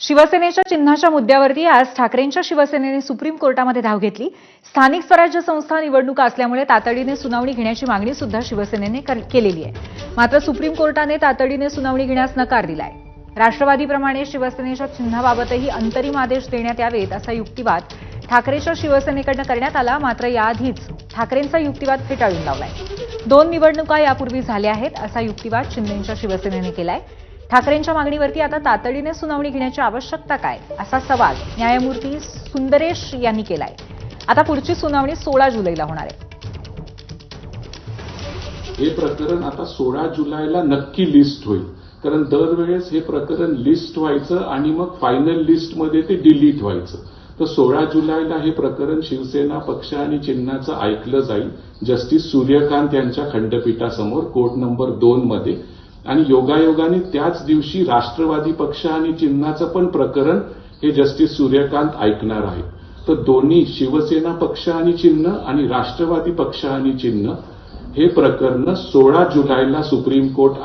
शिवसेनेच्या चिन्हाच्या मुद्द्यावरती आज ठाकरेंच्या शिवसेनेने सुप्रीम कोर्टामध्ये धाव घेतली. स्थानिक स्वराज्य संस्था निवडणुका असल्यामुळे तातडीने सुनावणी घेण्याची मागणी सुद्धा शिवसेनेने केलेली आहे. मात्र सुप्रीम कोर्टाने तातडीने सुनावणी घेण्यास नकार दिलाय. राष्ट्रवादीप्रमाणे शिवसेनेच्या चिन्हाबाबतही अंतरिम आदेश देण्यात यावेत असा युक्तिवाद ठाकरेच्या शिवसेनेकडनं करण्यात आला मात्र याआधीच ठाकरेंचा युक्तिवाद फेटाळून लावलाय. दोन निवडणुका यापूर्वी झाल्या आहेत असा युक्तिवाद शिंदेच्या शिवसेनेने केलाय. ठाकरेंच्या मागणीवरती आता तातडीने सुनावणी घेण्याची आवश्यकता काय? असा सवाल न्यायमूर्ती सुंदरेश यांनी केलाय. आता पुढची सुनावणी सोळा जुलैला होणार आहे. हे प्रकरण आता सोळा जुलैला नक्की लिस्ट होईल. कारण दरवेळेस हे प्रकरण लिस्ट व्हायचं आणि मग फायनल लिस्टमध्ये ते डिलीट व्हायचं. तर सोळा जुलैला हे प्रकरण शिवसेना पक्ष आणि चिन्हाचं ऐकलं जाईल. जस्टिस सूर्यकांत यांच्या खंडपीठासमोर कोर्ट नंबर दोन मध्ये. आणि योगायोगाने त्याच दिवशी राष्ट्रवादी पक्ष आणि चिन्हाचं पण प्रकरण हे जस्टिस सूर्यकांत ऐकणार आहे तर दोन्ही शिवसेना पक्ष आणि चिन्ह आणि राष्ट्रवादी पक्ष आणि चिन्ह हे प्रकरण सोळा जुलैला सुप्रीम कोर्ट